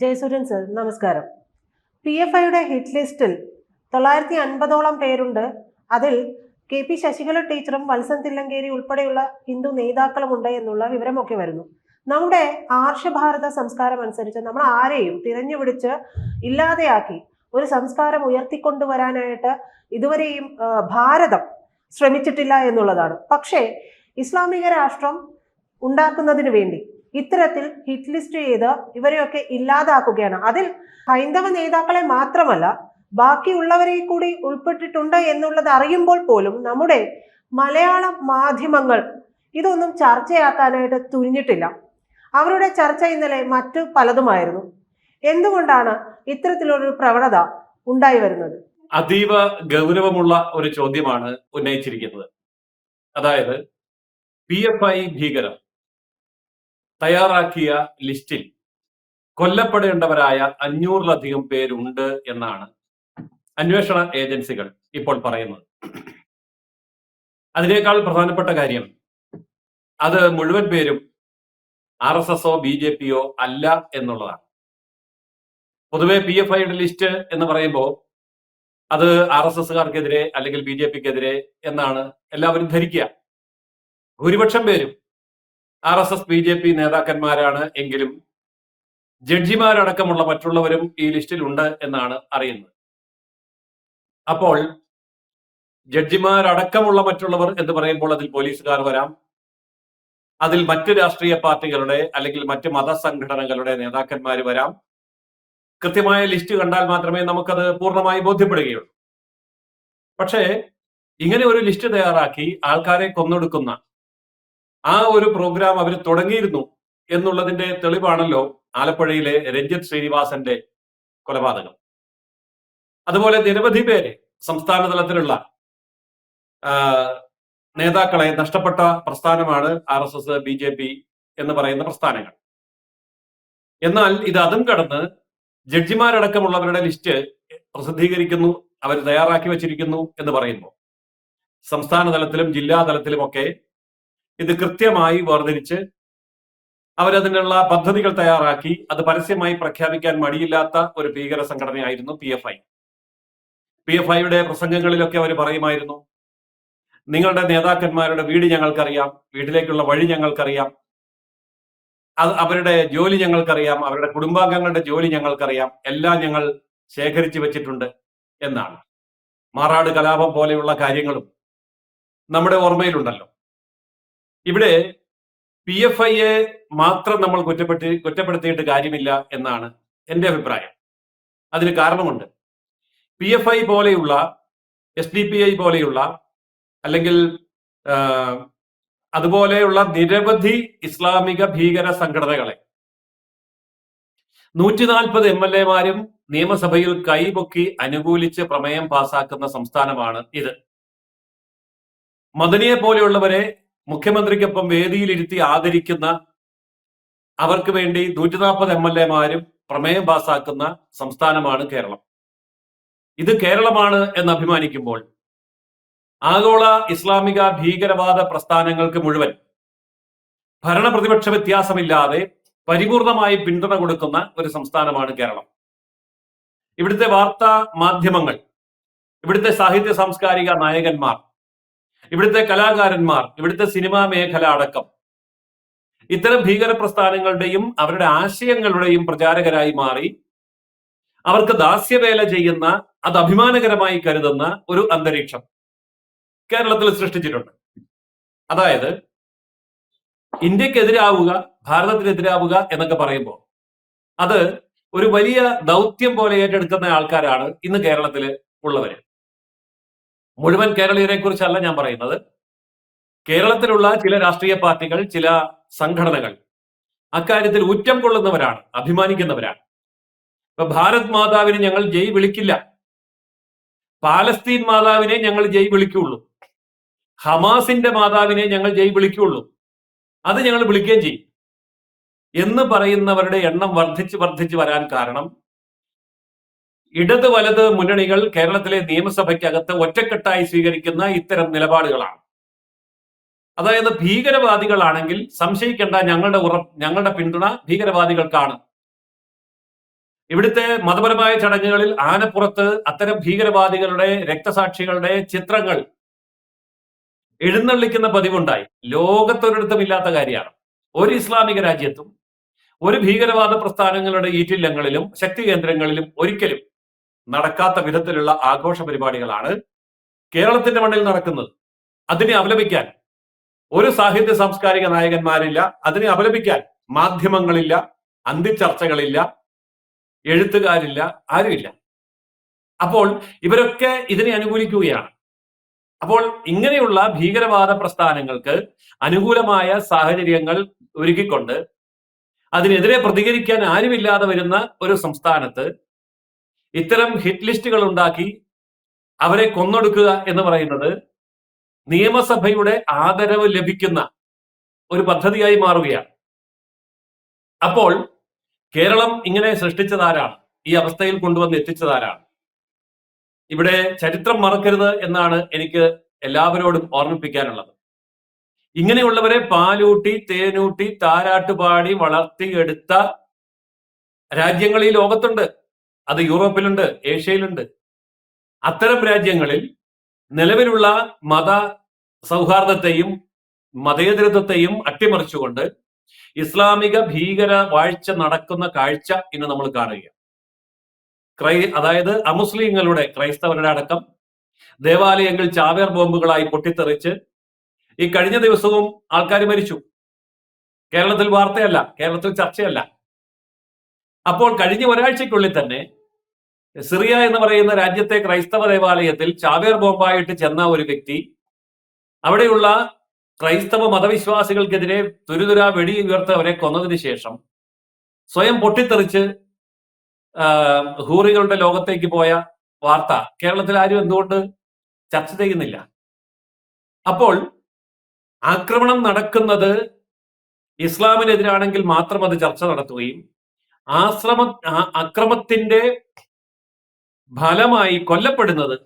Jayasuryan sir നമസ്കാരം. P F ഐയുടെ hit ലിസ്റ്റിൽ തൊള്ളായിരത്തി അൻപതോളം പേരുണ്ട്. അതിൽ കെ പി ശശികല ടീച്ചറും വത്സൻ തില്ലങ്കേരി ഉൾപ്പെടെയുള്ള ഹിന്ദു നേതാക്കളും ഉണ്ട് എന്നുള്ള വിവരമൊക്കെ വരുന്നു. നമ്മുടെ ആർഷഭാരത സംസ്കാരം അനുസരിച്ച് നമ്മൾ ആരെയും തിരഞ്ഞുപിടിച്ച് ഇല്ലാതെയാക്കി ഒരു സംസ്കാരം ഉയർത്തിക്കൊണ്ടുവരാനായിട്ട് ഇതുവരെയും ഭാരതം ശ്രമിച്ചിട്ടില്ല എന്നുള്ളതാണ്. പക്ഷേ ഇസ്ലാമിക രാഷ്ട്രം ഉണ്ടാക്കുന്നതിന് വേണ്ടി ഇത്തരത്തിൽ ഹിറ്റ് ലിസ്റ്റ് ചെയ്ത് ഇവരെയൊക്കെ ഇല്ലാതാക്കുകയാണ്. അതിൽ ഹൈന്ദവ നേതാക്കളെ മാത്രമല്ല ബാക്കിയുള്ളവരെ കൂടി ഉൾപ്പെട്ടിട്ടുണ്ട് എന്നുള്ളത് അറിയുമ്പോൾ പോലും നമ്മുടെ മലയാള മാധ്യമങ്ങൾ ഇതൊന്നും ചർച്ചയാക്കാനായിട്ട് തുനിഞ്ഞിട്ടില്ല. അവരുടെ ചർച്ച ഇന്നലെ മറ്റു പലതുമായിരുന്നു. എന്തുകൊണ്ടാണ് ഇത്തരത്തിലൊരു പ്രവണത ഉണ്ടായി വരുന്നത്? അതീവ ഗൗരവമുള്ള ഒരു ചോദ്യമാണ് ഉന്നയിച്ചിരിക്കുന്നത്. അതായത് പി എഫ് ഐ ഭീകരർ തയ്യാറാക്കിയ ലിസ്റ്റിൽ കൊല്ലപ്പെടേണ്ടവരായ അഞ്ഞൂറിലധികം പേരുണ്ട് എന്നാണ് അന്വേഷണ ഏജൻസികൾ ഇപ്പോൾ പറയുന്നത്. അതിനേക്കാൾ പ്രധാനപ്പെട്ട കാര്യം അത് മുഴുവൻ പേരും ആർ എസ് എസോ ബി ജെ പിയോ അല്ല എന്നുള്ളതാണ്. പൊതുവെ പി എഫ് ഐയുടെ ലിസ്റ്റ് എന്ന് പറയുമ്പോൾ അത് ആർ എസ് എസുകാർക്കെതിരെ അല്ലെങ്കിൽ ബി ജെ പിക്കെതിരെ എന്നാണ് എല്ലാവരും ധരിക്കുക. ഭൂരിപക്ഷം പേരും R S S B J P നേതാക്കന്മാരാണ് എങ്കിലും ജഡ്ജിമാരടക്കമുള്ള മറ്റുള്ളവരും ഈ ലിസ്റ്റിൽ ഉണ്ട് എന്നാണ് അറിയുന്നത്. അപ്പോൾ ജഡ്ജിമാരടക്കമുള്ള മറ്റുള്ളവർ എന്ന് പറയുമ്പോൾ അതിൽ പോലീസുകാർ വരാം. അതിൽ മറ്റ് രാഷ്ട്രീയ പാർട്ടികളുടെ അല്ലെങ്കിൽ മറ്റ് മതസംഘടനകളുടെ നേതാക്കന്മാർ വരാം. കൃത്യമായ ലിസ്റ്റ് കണ്ടാൽ മാത്രമേ നമുക്കത് പൂർണമായി ബോധ്യപ്പെടുകയുള്ളൂ. പക്ഷേ ഇങ്ങനെ ഒരു ലിസ്റ്റ് തയ്യാറാക്കി ആൾക്കാരെ കൊന്നൊടുക്കുന്ന ആ ഒരു പ്രോഗ്രാം അവർ തുടങ്ങിയിരുന്നു എന്നുള്ളതിന്റെ തെളിവാണല്ലോ ആലപ്പുഴയിലെ രഞ്ജിത് ശ്രീനിവാസന്റെ കൊലപാതകം. അതുപോലെ നിരവധി പേരെ സംസ്ഥാന തലത്തിലുള്ള നേതാക്കളെ നഷ്ടപ്പെട്ട പ്രസ്ഥാനമാണ് R S S B J P എന്ന് പറയുന്ന പ്രസ്ഥാനങ്ങൾ. എന്നാൽ ഇത് അതും കടന്ന് ജഡ്ജിമാരടക്കമുള്ളവരുടെ ലിസ്റ്റ് പ്രസിദ്ധീകരിക്കുന്നു അവർ തയ്യാറാക്കി വച്ചിരിക്കുന്നു എന്ന് പറയുമ്പോൾ സംസ്ഥാന തലത്തിലും ജില്ലാ തലത്തിലുമൊക്കെ ഇത് കൃത്യമായി വേർതിരിച്ച് അവരതിനുള്ള പദ്ധതികൾ തയ്യാറാക്കി. അത് പരസ്യമായി പ്രഖ്യാപിക്കാൻ മടിയില്ലാത്ത ഒരു ഭീകര സംഘടനയായിരുന്നു P F I P F ഐയുടെ പ്രസംഗങ്ങളിലൊക്കെ അവർ പറയുമായിരുന്നു നിങ്ങളുടെ നേതാക്കന്മാരുടെ വീട് ഞങ്ങൾക്കറിയാം വീട്ടിലേക്കുള്ള വഴി ഞങ്ങൾക്കറിയാം അത് അവരുടെ ജോലി ഞങ്ങൾക്കറിയാം അവരുടെ കുടുംബാംഗങ്ങളുടെ ജോലി ഞങ്ങൾക്കറിയാം എല്ലാം ഞങ്ങൾ ശേഖരിച്ചു വെച്ചിട്ടുണ്ട് എന്നാണ്. മാറാട് കലാപം പോലെയുള്ള കാര്യങ്ങളും നമ്മുടെ ഓർമ്മയിലുണ്ടല്ലോ. ഇവിടെ പി എഫ് ഐയെ മാത്രം നമ്മൾ കുറ്റപ്പെടുത്തി കുറ്റപ്പെടുത്തിയിട്ട് കാര്യമില്ല എന്നാണ് എന്റെ അഭിപ്രായം. അതിന് കാരണമുണ്ട്. പി എഫ് ഐ പോലെയുള്ള എസ് ഡി പി ഐ പോലെയുള്ള അല്ലെങ്കിൽ അതുപോലെയുള്ള നിരവധി ഇസ്ലാമിക ഭീകര സംഘടനകളെ നൂറ്റി നാൽപ്പത് എം എൽ എമാരും നിയമസഭയിൽ കൈപൊക്കി അനുകൂലിച്ച് പ്രമേയം പാസാക്കുന്ന സംസ്ഥാനമാണ് ഇത്. മദനിയെ പോലെയുള്ളവരെ മുഖ്യമന്ത്രിക്കൊപ്പം വേദിയിലിരുത്തി ആദരിക്കുന്ന അവർക്ക് വേണ്ടി നൂറ്റി നാൽപ്പത് എം എൽ എമാരും പ്രമേയം പാസാക്കുന്ന സംസ്ഥാനമാണ് കേരളം. ഇത് കേരളമാണ് എന്ന് അഭിമാനിക്കുമ്പോൾ ആഗോള ഇസ്ലാമിക ഭീകരവാദ പ്രസ്ഥാനങ്ങൾക്ക് മുഴുവൻ ഭരണപ്രതിപക്ഷ വ്യത്യാസമില്ലാതെ പരിപൂർണമായി പിന്തുണ കൊടുക്കുന്ന ഒരു സംസ്ഥാനമാണ് കേരളം. ഇവിടുത്തെ വാർത്താ മാധ്യമങ്ങൾ ഇവിടുത്തെ സാഹിത്യ സാംസ്കാരിക നായകന്മാർ ഇവിടുത്തെ കലാകാരന്മാർ ഇവിടുത്തെ സിനിമാ മേഖല അടക്കം. ഇത്തരം ഭീകര പ്രസ്ഥാനങ്ങളുടെയും അവരുടെ ആശയങ്ങളുടെയും പ്രചാരകരായി മാറി. അവർക്ക് ദാസ്യവേല ചെയ്യുന്ന അത് അഭിമാനകരമായി കരുതുന്ന ഒരു അന്തരീക്ഷം കേരളത്തിൽ സൃഷ്ടിച്ചിട്ടുണ്ട്. അതായത് ഇന്ത്യക്കെതിരാവുക ഭാരതത്തിനെതിരാവുക എന്നൊക്കെ പറയുമ്പോൾ അത് ഒരു വലിയ ദൗത്യം പോലെ ഏറ്റെടുക്കുന്ന ആൾക്കാരാണ് ഇന്ന് കേരളത്തിൽ ഉള്ളവര്. മുഴുവൻ കേരളീയരെ കുറിച്ചല്ല ഞാൻ പറയുന്നത്. കേരളത്തിലുള്ള ചില രാഷ്ട്രീയ പാർട്ടികൾ ചില സംഘടനകൾ അക്കാര്യത്തിൽ ഉറ്റം കൊള്ളുന്നവരാണ് അഭിമാനിക്കുന്നവരാണ്. ഇപ്പൊ ഭാരത് മാതാവിനെ ഞങ്ങൾ ജയ് വിളിക്കില്ല. പാലസ്തീൻ മാതാവിനെ ഞങ്ങൾ ജയ് വിളിക്കുള്ളൂ. ഹമാസിന്റെ മാതാവിനെ ഞങ്ങൾ ജയ് വിളിക്കുള്ളൂ. അത് ഞങ്ങൾ വിളിക്കുകയും ചെയ്യും. എന്ന് പറയുന്നവരുടെ എണ്ണം വർദ്ധിച്ച് വർദ്ധിച്ച് വരാൻ കാരണം ഇടത് വലത് മുന്നണികൾ കേരളത്തിലെ നിയമസഭയ്ക്കകത്ത് ഒറ്റക്കെട്ടായി സ്വീകരിക്കുന്ന ഇത്തരം നിലപാടുകളാണ്. അതായത് ഭീകരവാദികളാണെങ്കിൽ സംശയിക്കേണ്ട ഞങ്ങളുടെ ഉറ ഞങ്ങളുടെ പിന്തുണ ഭീകരവാദികൾക്കാണ്. ഇവിടുത്തെ മതപരമായ ചടങ്ങുകളിൽ ആനപ്പുറത്ത് അത്തരം ഭീകരവാദികളുടെ രക്തസാക്ഷികളുടെ ചിത്രങ്ങൾ എഴുന്നള്ളിക്കുന്ന പതിവുണ്ടായി. ലോകത്തൊരിടത്തും ഇല്ലാത്ത കാര്യമാണ്. ഒരു ഇസ്ലാമിക രാജ്യത്തും ഒരു ഭീകരവാദ പ്രസ്ഥാനങ്ങളുടെ ഈറ്റില്ലങ്ങളിലും ശക്തി കേന്ദ്രങ്ങളിലും ഒരിക്കലും നടക്കാത്ത വിധത്തിലുള്ള ആഘോഷ പരിപാടികളാണ് കേരളത്തിന്റെ മണ്ണിൽ നടക്കുന്നത്. അതിനെ അപലപിക്കാൻ. ഒരു സാഹിത്യ സാംസ്കാരിക നായകന്മാരില്ല. അതിനെ അപലപിക്കാൻ മാധ്യമങ്ങളില്ല അന്തിച്ചർച്ചകളില്ല എഴുത്തുകാരില്ല ആരുമില്ല. അപ്പോൾ ഇവരൊക്കെ ഇതിനെ അനുകൂലിക്കുകയാണ്. അപ്പോൾ ഇങ്ങനെയുള്ള ഭീകരവാദ പ്രസ്ഥാനങ്ങൾക്ക് അനുകൂലമായ സാഹചര്യങ്ങൾ ഒരുക്കിക്കൊണ്ട് അതിനെതിരെ പ്രതികരിക്കാൻ ആരുമില്ലാതെ വരുന്ന ഒരു സംസ്ഥാനത്ത് ഇത്തരം ഹിറ്റ് ലിസ്റ്റുകൾ ഉണ്ടാക്കി അവരെ കൊന്നൊടുക്കുക എന്ന് പറയുന്നത് നിയമസഭയുടെ ആദരവ് ലഭിക്കുന്ന ഒരു പദ്ധതിയായി മാറുകയാണ്. അപ്പോൾ കേരളം ഇങ്ങനെ സൃഷ്ടിച്ചതാരാണ് ഈ അവസ്ഥയിൽ കൊണ്ടുവന്ന് എത്തിച്ചതാരാണ് ഇവിടെ ചരിത്രം മറക്കരുത് എന്നാണ് എനിക്ക് എല്ലാവരോടും ഓർമ്മിപ്പിക്കാനുള്ളത്. ഇങ്ങനെയുള്ളവരെ പാലൂട്ടി തേനൂട്ടി താരാട്ടുപാടി വളർത്തിയെടുത്ത രാജ്യങ്ങൾ ഈ ലോകത്തുണ്ട്. അത് യൂറോപ്പിലുണ്ട് ഏഷ്യയിലുണ്ട്. അത്തരം രാജ്യങ്ങളിൽ നിലവിലുള്ള മത സൗഹാർദ്ദത്തെയും മതേതരത്വത്തെയും അട്ടിമറിച്ചുകൊണ്ട് ഇസ്ലാമിക ഭീകര വാഴ്ച നടക്കുന്ന കാഴ്ച ഇന്ന് നമ്മൾ കാണുക ക്രൈ അതായത് അമുസ്ലിങ്ങളുടെ ക്രൈസ്തവരുടെ അടക്കം ദേവാലയങ്ങൾ ചാവേർ ബോംബുകളായി പൊട്ടിത്തെറിച്ച് ഈ കഴിഞ്ഞ ദിവസവും ആൾക്കാർ മരിച്ചു. കേരളത്തിൽ വാർത്തയല്ല കേരളത്തിൽ ചർച്ചയല്ല. അപ്പോൾ കഴിഞ്ഞ ഒരാഴ്ചക്കുള്ളിൽ തന്നെ സിറിയ എന്ന് പറയുന്ന രാജ്യത്തെ ക്രൈസ്തവ ദേവാലയത്തിൽ ചാവേർ ബോംബായിട്ട് ചെന്ന ഒരു വ്യക്തി അവിടെയുള്ള ക്രൈസ്തവ മതവിശ്വാസികൾക്കെതിരെ തുരുതുരാ വെടി ഉയർത്ത് അവരെ കൊന്നതിന് ശേഷം സ്വയം പൊട്ടിത്തെറിച്ച് ഹൂറികളുടെ ലോകത്തേക്ക് പോയ വാർത്ത. കേരളത്തിൽ ആരും എന്തുകൊണ്ട് ചർച്ച ചെയ്യുന്നില്ല? അപ്പോൾ ആക്രമണം നടക്കുന്നത് ഇസ്ലാമിനെതിരാണെങ്കിൽ മാത്രം അത് ചർച്ച നടത്തുകയും ആശ്രമ അക്രമത്തിന്റെ ഫലമായി കൊല്ലപ്പെടുന്നത്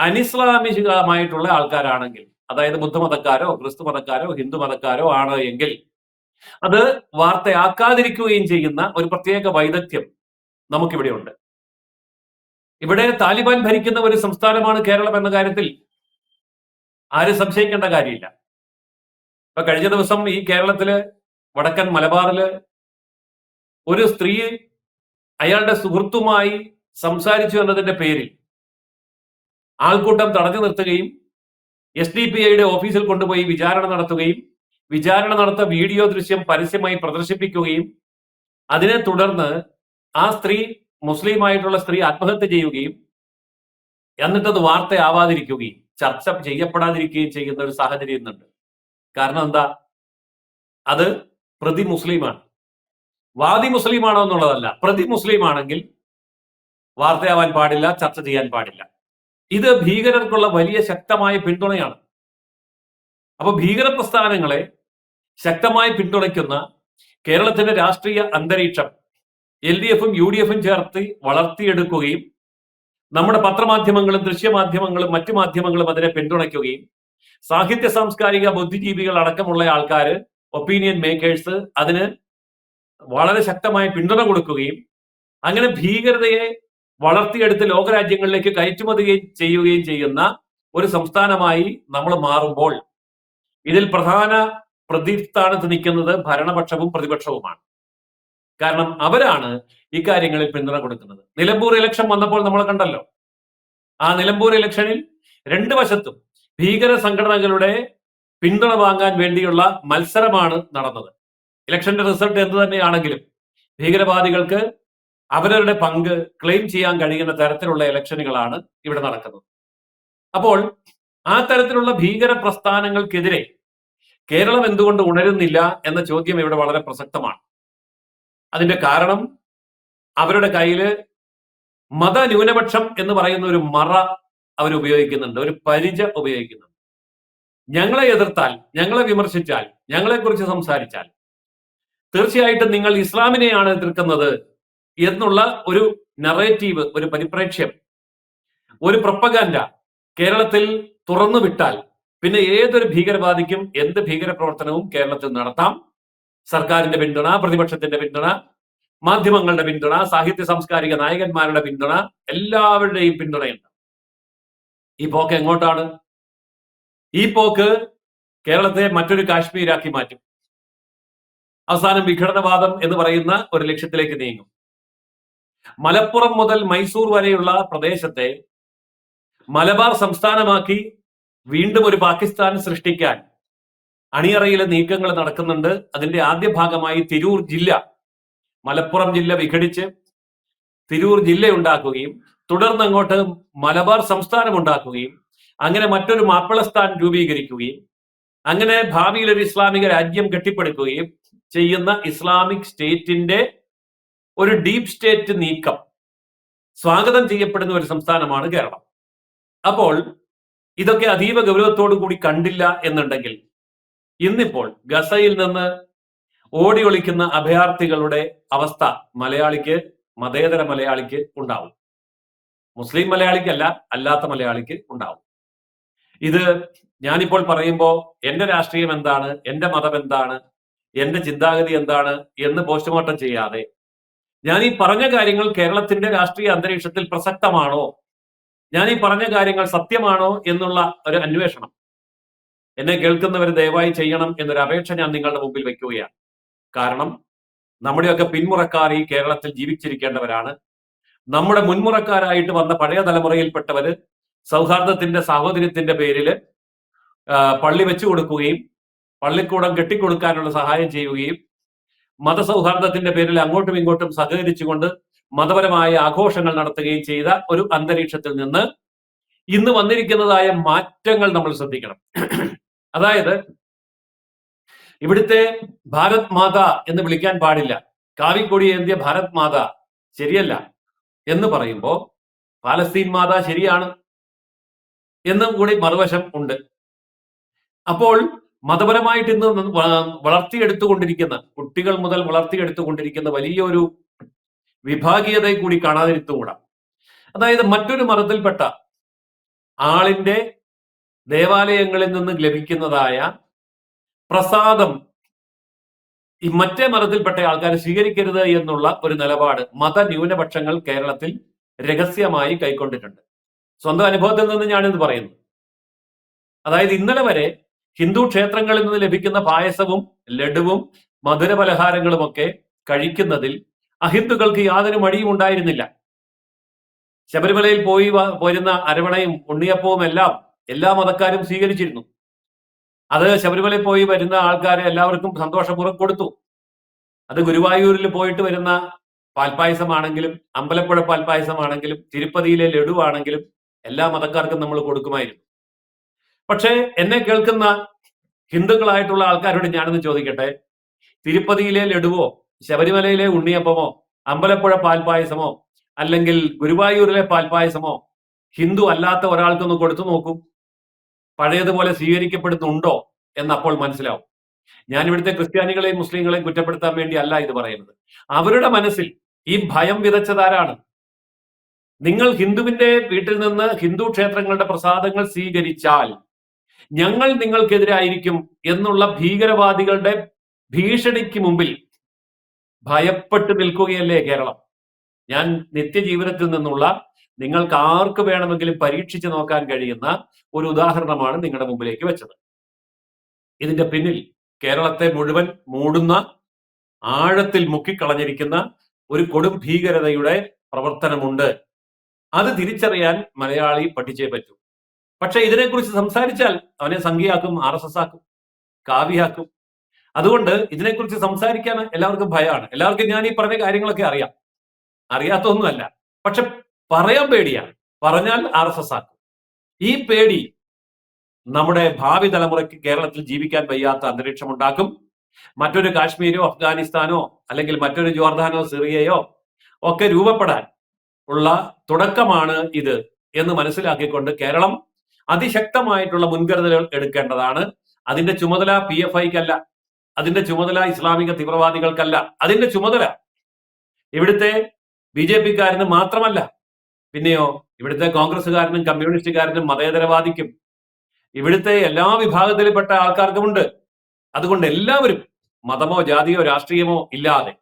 അനിസ്ലാമികമായിട്ടുള്ള ആൾക്കാരാണെങ്കിൽ അതായത് ബുദ്ധമതക്കാരോ ക്രിസ്തു മതക്കാരോ ഹിന്ദു മതക്കാരോ ആണ് എങ്കിൽ അത് വാർത്തയാക്കാതിരിക്കുകയും ചെയ്യുന്ന ഒരു പ്രത്യേക വൈദഗ്ധ്യം നമുക്കിവിടെ ഉണ്ട് ഇവിടെ താലിബാൻ ഭരിക്കുന്ന ഒരു സംസ്ഥാനമാണ് കേരളം എന്ന കാര്യത്തിൽ ആരും സംശയിക്കേണ്ട കാര്യമില്ല. ഇപ്പൊ കഴിഞ്ഞ ദിവസം ഈ കേരളത്തിൽ വടക്കൻ മലബാറിൽ ഒരു സ്ത്രീ അയാളുടെ സുഹൃത്തുമായി സംസാരിച്ചു എന്നതിന്റെ പേരിൽ ആൾക്കൂട്ടം തടഞ്ഞു നിർത്തുകയും എസ് ഡി പി ഐയുടെ ഓഫീസിൽ കൊണ്ടുപോയി വിചാരണ നടത്തുകയും വിചാരണ നടത്ത വീഡിയോ ദൃശ്യം പരസ്യമായി പ്രദർശിപ്പിക്കുകയും അതിനെ തുടർന്ന് ആ സ്ത്രീ മുസ്ലിമായിട്ടുള്ള സ്ത്രീ ആത്മഹത്യ ചെയ്യുകയും എന്നിട്ടത് വാർത്തയാവാതിരിക്കുകയും ചർച്ച ചെയ്യപ്പെടാതിരിക്കുകയും ചെയ്യുന്ന ഒരു സാഹചര്യം ഇന്നുണ്ട്. കാരണം എന്താ? അത് പ്രതി മുസ്ലിമാണ്. വാദി മുസ്ലിമാണോ എന്നുള്ളതല്ല പ്രതി മുസ്ലിം ആണെങ്കിൽ വാർത്തയാവാൻ പാടില്ല ചർച്ച ചെയ്യാൻ പാടില്ല. ഇത് ഭീകരർക്കുള്ള വലിയ ശക്തമായ പിന്തുണയാണ്. അപ്പൊ ഭീകര പ്രസ്ഥാനങ്ങളെ ശക്തമായി പിന്തുണയ്ക്കുന്ന കേരളത്തിന്റെ രാഷ്ട്രീയ അന്തരീക്ഷം എൽ ഡി എഫും യു ഡി എഫും ചേർത്ത് വളർത്തിയെടുക്കുകയും നമ്മുടെ പത്രമാധ്യമങ്ങളും ദൃശ്യമാധ്യമങ്ങളും മറ്റു മാധ്യമങ്ങളും അതിനെ പിന്തുണയ്ക്കുകയും സാഹിത്യ സാംസ്കാരിക ബുദ്ധിജീവികൾ അടക്കമുള്ള ആൾക്കാർ ഒപ്പീനിയൻ മേക്കേഴ്സ് അതിന് വളരെ ശക്തമായ പിന്തുണ കൊടുക്കുകയും അങ്ങനെ ഭീകരതയെ വളർത്തിയെടുത്ത് ലോകരാജ്യങ്ങളിലേക്ക് കയറ്റുമതി ചെയ്യുകയും ചെയ്യുന്ന ഒരു സംസ്ഥാനമായി നമ്മൾ മാറുമ്പോൾ ഇതിൽ പ്രധാന പ്രതിസ്ഥാനത്ത് നിൽക്കുന്നത് ഭരണപക്ഷവും പ്രതിപക്ഷവുമാണ്. കാരണം അവരാണ് ഇക്കാര്യങ്ങളിൽ പിന്തുണ കൊടുക്കുന്നത്. നിലമ്പൂർ ഇലക്ഷൻ വന്നപ്പോൾ നമ്മൾ കണ്ടല്ലോ. ആ നിലമ്പൂർ ഇലക്ഷനിൽ രണ്ട് വശത്തും ഭീകര സംഘടനകളുടെ പിന്തുണ വാങ്ങാൻ വേണ്ടിയുള്ള മത്സരമാണ് നടന്നത്. ഇലക്ഷന്റെ റിസൾട്ട് എന്ത് തന്നെയാണെങ്കിലും ഭീകരവാദികൾക്ക് അവരവരുടെ പങ്ക് ക്ലെയിം ചെയ്യാൻ കഴിയുന്ന തരത്തിലുള്ള ഇലക്ഷനുകളാണ് ഇവിടെ നടക്കുന്നത്. അപ്പോൾ ആ തരത്തിലുള്ള ഭീകര പ്രസ്ഥാനങ്ങൾക്കെതിരെ കേരളം എന്തുകൊണ്ട് ഉണരുന്നില്ല എന്ന ചോദ്യം ഇവിടെ വളരെ പ്രസക്തമാണ്. അതിന്റെ കാരണം അവരുടെ കയ്യിൽ മതന്യൂനപക്ഷം എന്ന് പറയുന്ന ഒരു മറ അവർ ഉപയോഗിക്കുന്നുണ്ട് ഒരു പരിച ഉപയോഗിക്കുന്നുണ്ട്. ഞങ്ങളെ എതിർത്താൽ ഞങ്ങളെ വിമർശിച്ചാൽ ഞങ്ങളെക്കുറിച്ച് സംസാരിച്ചാൽ തീർച്ചയായിട്ടും നിങ്ങൾ ഇസ്ലാമിനെയാണ് എതിർക്കുന്നത് എന്നുള്ള ഒരു നറേറ്റീവ് ഒരു പരിപ്രേക്ഷ്യം. ഒരു പ്രപ്പഗാൻഡ കേരളത്തിൽ തുറന്നു വിട്ടാൽ പിന്നെ ഏതൊരു ഭീകരവാദിക്കും എന്ത് ഭീകര പ്രവർത്തനവും കേരളത്തിൽ നടത്താം? സർക്കാരിന്റെ പിന്തുണ പ്രതിപക്ഷത്തിന്റെ പിന്തുണ മാധ്യമങ്ങളുടെ പിന്തുണ സാഹിത്യ സാംസ്കാരിക നായകന്മാരുടെ പിന്തുണ എല്ലാവരുടെയും പിന്തുണയുണ്ട്. ഈ പോക്ക് എങ്ങോട്ടാണ്? ഈ പോക്ക് കേരളത്തെ മറ്റൊരു കാശ്മീരാക്കി മാറ്റും. അവസാനം വിഘടനവാദം എന്ന് പറയുന്ന ഒരു ലക്ഷ്യത്തിലേക്ക് നീങ്ങും. മലപ്പുറം മുതൽ മൈസൂർ വരെയുള്ള പ്രദേശത്തെ മലബാർ സംസ്ഥാനമാക്കി വീണ്ടും ഒരു പാകിസ്ഥാൻ സൃഷ്ടിക്കാൻ അണിയറയിലെ നീക്കങ്ങൾ നടക്കുന്നുണ്ട്. അതിന്റെ ആദ്യ ഭാഗമായി തിരൂർ ജില്ല മലപ്പുറം ജില്ല വിഘടിച്ച് തിരൂർ ജില്ല ഉണ്ടാക്കുകയും തുടർന്ന് അങ്ങോട്ട് മലബാർ സംസ്ഥാനം ഉണ്ടാക്കുകയും അങ്ങനെ മറ്റൊരു മാപ്പിളസ്ഥാൻ രൂപീകരിക്കുകയും അങ്ങനെ ഭാവിയിൽ ഒരു ഇസ്ലാമിക രാജ്യം കെട്ടിപ്പടുക്കുകയും ചെയ്യുന്ന ഇസ്ലാമിക് സ്റ്റേറ്റിന്റെ ഒരു ഡീപ് സ്റ്റേറ്റ് നീക്കം സ്വാഗതം ചെയ്യപ്പെടുന്ന ഒരു സംസ്ഥാനമാണ് കേരളം. അപ്പോൾ ഇതൊക്കെ അതീവ ഗൗരവത്തോടു കൂടി കണ്ടില്ല എന്നുണ്ടെങ്കിൽ ഇന്നിപ്പോൾ ഗസയിൽ നിന്ന് ഓടി ഒളിക്കുന്ന അഭയാർത്ഥികളുടെ അവസ്ഥ മലയാളിക്ക് മതേതര മലയാളിക്ക് ഉണ്ടാവും. മുസ്ലിം മലയാളിക്കല്ല അല്ലാത്ത മലയാളിക്ക് ഉണ്ടാവും. ഇത് ഞാനിപ്പോൾ പറയുമ്പോൾ എന്റെ രാഷ്ട്രീയം എന്താണ് എന്റെ മതം എന്താണ് എന്റെ ചിന്താഗതി എന്താണ് എന്ന് പോസ്റ്റ്മോർട്ടം ചെയ്യാതെ ഞാൻ ഈ പറഞ്ഞ കാര്യങ്ങൾ കേരളത്തിന്റെ രാഷ്ട്രീയ അന്തരീക്ഷത്തിൽ പ്രസക്തമാണോ? ഞാൻ ഈ പറഞ്ഞ കാര്യങ്ങൾ സത്യമാണോ എന്നുള്ള ഒരു അന്വേഷണം. എന്നെ കേൾക്കുന്നവർ ദയവായി ചെയ്യണം എന്നൊരു അപേക്ഷ ഞാൻ നിങ്ങളുടെ മുമ്പിൽ വെക്കുകയാണ്. കാരണം നമ്മുടെയൊക്കെ പിന്മുറക്കാർ ഈ കേരളത്തിൽ ജീവിച്ചിരിക്കേണ്ടവരാണ്. നമ്മുടെ മുൻമുറക്കാരായിട്ട് വന്ന പഴയ തലമുറയിൽപ്പെട്ടവര് സൗഹാർദ്ദത്തിന്റെ സാഹോദര്യത്തിന്റെ പേരിൽ പള്ളി വെച്ചു കൊടുക്കുകയും പള്ളിക്കൂടം കെട്ടിക്കൊടുക്കാനുള്ള സഹായം ചെയ്യുകയും മതസൗഹാർദ്ദത്തിന്റെ പേരിൽ അങ്ങോട്ടും ഇങ്ങോട്ടും സഹകരിച്ചുകൊണ്ട് മതപരമായ ആഘോഷങ്ങൾ നടത്തുകയും ചെയ്ത ഒരു അന്തരീക്ഷത്തിൽ നിന്ന് ഇന്ന് വന്നിരിക്കുന്നതായ മാറ്റങ്ങൾ നമ്മൾ ശ്രദ്ധിക്കണം. അതായത് ഇവിടുത്തെ ഭാരത് മാത എന്ന് വിളിക്കാൻ പാടില്ല. കാവിക്കൊടി ഏന്തിയ ഭാരത് മാത ശരിയല്ല എന്ന് പറയുമ്പോൾ പാലസ്തീൻ മാതാ ശരിയാണ് എന്നും കൂടി മറുവശം ഉണ്ട്. അപ്പോൾ മതപരമായിട്ട് ഇന്ന് വളർത്തിയെടുത്തുകൊണ്ടിരിക്കുന്ന കുട്ടികൾ മുതൽ വളർത്തിയെടുത്തുകൊണ്ടിരിക്കുന്ന വലിയൊരു വിഭാഗീയതയെ കൂടി കാണാതിരുത്തുകൂടാ. അതായത് മറ്റൊരു മതത്തിൽപ്പെട്ട ആളിന്റെ ദേവാലയങ്ങളിൽ നിന്ന് ലഭിക്കുന്നതായ പ്രസാദം ഈ മറ്റേ മതത്തിൽപ്പെട്ട ആൾക്കാർ സ്വീകരിക്കരുത് എന്നുള്ള ഒരു നിലപാട് മതന്യൂനപക്ഷങ്ങൾ കേരളത്തിൽ രഹസ്യമായി കൈക്കൊണ്ടിട്ടുണ്ട്. സ്വന്തം അനുഭവത്തിൽ നിന്ന് ഞാനിത് പറയുന്നു. അതായത് ഇന്നലെ വരെ ഹിന്ദു ക്ഷേത്രങ്ങളിൽ നിന്ന് ലഭിക്കുന്ന പായസവും ലഡുവും മധുര പലഹാരങ്ങളുമൊക്കെ കഴിക്കുന്നതിൽ അഹിന്ദുക്കൾക്ക് യാതൊരു മടിയും ഉണ്ടായിരുന്നില്ല. ശബരിമലയിൽ പോയി പോരുന്ന അരവണയും ഉണ്ണിയപ്പവും എല്ലാം എല്ലാ മതക്കാരും സ്വീകരിച്ചിരുന്നു. അത് ശബരിമലയിൽ പോയി വരുന്ന ആൾക്കാരെ എല്ലാവർക്കും സന്തോഷപൂർവം കൊടുത്തു. അത് ഗുരുവായൂരിൽ പോയിട്ട് വരുന്ന പാൽപ്പായസമാണെങ്കിലും അമ്പലപ്പുഴ പാൽപ്പായസമാണെങ്കിലും തിരുപ്പതിയിലെ ലഡു ആണെങ്കിലും എല്ലാ മതക്കാർക്കും നമ്മൾ കൊടുക്കുമായിരുന്നു. പക്ഷേ എന്നെ കേൾക്കുന്ന ഹിന്ദുക്കളായിട്ടുള്ള ആൾക്കാരോട് ഞാനൊന്ന് ചോദിക്കട്ടെ? തിരുപ്പതിയിലെ ലഡുവോ ശബരിമലയിലെ ഉണ്ണിയപ്പമോ അമ്പലപ്പുഴ പാൽപായസമോ അല്ലെങ്കിൽ ഗുരുവായൂരിലെ പാൽപായസമോ ഹിന്ദു അല്ലാത്ത ഒരാൾക്കൊന്ന് കൊടുത്തു നോക്കൂ. പഴയതുപോലെ സ്വീകരിക്കപ്പെടുന്നുണ്ടോ എന്ന് അപ്പോൾ മനസ്സിലാവും. ഞാൻ ഇവിടുത്തെ ക്രിസ്ത്യാനികളെയും മുസ്ലിങ്ങളെയും കുറ്റപ്പെടുത്താൻ വേണ്ടി അല്ല ഇത് പറയുന്നത്. അവരുടെ മനസ്സിൽ ഈ ഭയം വിതച്ചതാരാണ്? നിങ്ങൾ ഹിന്ദുവിന്റെ വീട്ടിൽ നിന്ന് ഹിന്ദു ക്ഷേത്രങ്ങളുടെ പ്രസാദങ്ങൾ സ്വീകരിച്ചാൽ ഞങ്ങൾ നിങ്ങൾക്കെതിരായിരിക്കും എന്നുള്ള ഭീകരവാദികളുടെ ഭീഷണിക്ക് മുമ്പിൽ ഭയപ്പെട്ട് നിൽക്കുകയല്ലേ കേരളം. ഞാൻ നിത്യജീവിതത്തിൽ നിന്നുള്ള നിങ്ങൾക്ക് ആർക്ക് വേണമെങ്കിലും പരീക്ഷിച്ച് നോക്കാൻ കഴിയുന്ന ഒരു ഉദാഹരണമാണ് നിങ്ങളുടെ മുമ്പിലേക്ക് വെച്ചത്. ഇതിന്റെ പിന്നിൽ കേരളത്തെ മുഴുവൻ മൂടുന്ന ആഴത്തിൽ മുക്കിക്കളഞ്ഞിരിക്കുന്ന ഒരു കൊടും ഭീകരതയുടെ പ്രവർത്തനമുണ്ട്. അത് തിരിച്ചറിയാൻ മലയാളി പഠിച്ചേ പറ്റൂ. പക്ഷെ ഇതിനെക്കുറിച്ച് സംസാരിച്ചാൽ അവനെ സംഖ്യയാക്കും ആർ എസ് എസ് ആക്കും കാവ്യാക്കും അതുകൊണ്ട് ഇതിനെക്കുറിച്ച് സംസാരിക്കാൻ എല്ലാവർക്കും ഭയമാണ്. എല്ലാവർക്കും ഞാൻ ഈ പറഞ്ഞ കാര്യങ്ങളൊക്കെ അറിയാം. അറിയാത്തൊന്നുമല്ല. പക്ഷെ പറയാൻ പേടിയാണ്. പറഞ്ഞാൽ ആർ എസ് എസ് ആക്കും. ഈ പേടി നമ്മുടെ ഭാവി തലമുറയ്ക്ക് കേരളത്തിൽ ജീവിക്കാൻ വയ്യാത്ത അന്തരീക്ഷം ഉണ്ടാക്കും മറ്റൊരു കാശ്മീരോ അഫ്ഗാനിസ്ഥാനോ അല്ലെങ്കിൽ മറ്റൊരു ജോർദാനോ സിറിയയോ ഒക്കെ രൂപപ്പെടാൻ ഉള്ള തുടക്കമാണ് ഇത് എന്ന് മനസ്സിലാക്കിക്കൊണ്ട് കേരളം അതിശക്തമായിട്ടുള്ള മുൻകരുതലുകൾ എടുക്കേണ്ടതാണ്. അതിന്റെ ചുമതല പി എഫ് ഐക്കല്ല അതിന്റെ ചുമതല ഇസ്ലാമിക തീവ്രവാദികൾക്കല്ല. അതിന്റെ ചുമതല ഇവിടുത്തെ ബി ജെ പിക്കാരന് മാത്രമല്ല. പിന്നെയോ ഇവിടുത്തെ കോൺഗ്രസ്സുകാരനും കമ്മ്യൂണിസ്റ്റുകാരനും മതേതരവാദിക്കും. ഇവിടുത്തെ എല്ലാ വിഭാഗത്തിൽപ്പെട്ട ആൾക്കാർക്കുമുണ്ട്. അതുകൊണ്ട് എല്ലാവരും മതമോ ജാതിയോ രാഷ്ട്രീയമോ ഇല്ലാതെ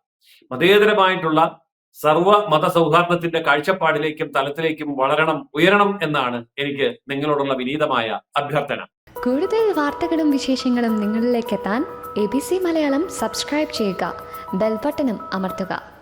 മതേതരമായിട്ടുള്ള സർവ മതസൗഹാർദ്ദത്തിന്റെ കാഴ്ചപ്പാടിലേക്കും തലത്തിലേക്കും വളരണം ഉയരണം എന്നാണ് എനിക്ക് നിങ്ങളോടുള്ള വിനീതമായ അഭ്യർത്ഥന. കൂടുതൽ വാർത്തകളും വിശേഷങ്ങളും നിങ്ങളിലേക്ക് എത്താൻ A B C Malayalam subscribe ചെയ്യുക ബെൽബട്ടനും അമർത്തുക.